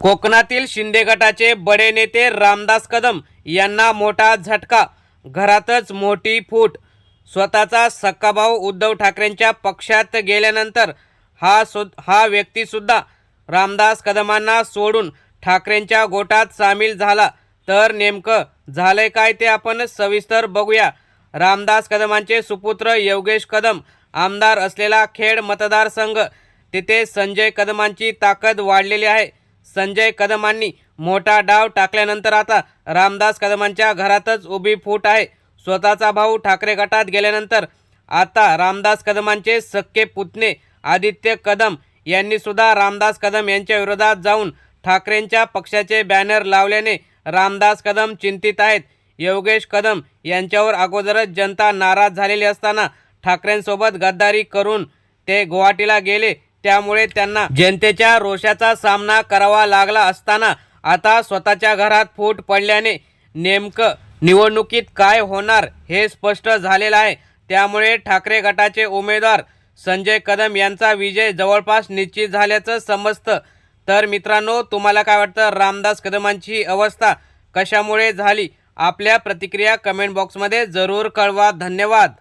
कोकणातील शिंदे गटाचे बडे नेते रामदास कदम यांना मोठा झटका घरातच मोठी फूट. स्वतःचा सक्काभाऊ उद्धव ठाकरेंच्या पक्षात गेल्यानंतर हा सु हा व्यक्तीसुद्धा रामदास कदमांना सोडून ठाकरेंच्या गोटात सामील झाला. तर नेमकं झालंय काय ते आपण सविस्तर बघूया. रामदास कदमांचे सुपुत्र योगेश कदम आमदार असलेला खेड मतदारसंघ. तिथे संजय कदमांची ताकद वाढलेली आहे. संजय कदमांनी मोठा डाव टाकल्यानंतर आता रामदास कदमांच्या घरातच उभी फूट आहे. स्वतःचा भाऊ ठाकरे गटात गेल्यानंतर आता रामदास कदमांचे सक्के पुतणे आदित्य कदम यांनी सुद्धा रामदास कदम यांच्या विरोधात जाऊन ठाकरेंच्या पक्षाचे बॅनर लावल्याने रामदास कदम चिंतित आहेत. योगेश कदम यांच्यावर अगोदरच जनता नाराज झालेली असताना ठाकरेंसोबत गद्दारी करून ते गुवाहाटीला गेले. त्यामुळे त्यांना जनतेच्या रोषाचा सामना करावा लागला असताना आता स्वतःच्या घरात फूट पडल्याने नेमकं निवडणुकीत काय होणार हे स्पष्ट झालेलं आहे. त्यामुळे ठाकरे गटाचे उमेदवार संजय कदम यांचा विजय जवळपास निश्चित झाल्याचं समजतं. तर मित्रांनो तुम्हाला काय वाटतं? रामदास कदमांची अवस्था कशामुळे झाली? आपल्या प्रतिक्रिया कमेंट बॉक्समध्ये जरूर कळवा. धन्यवाद.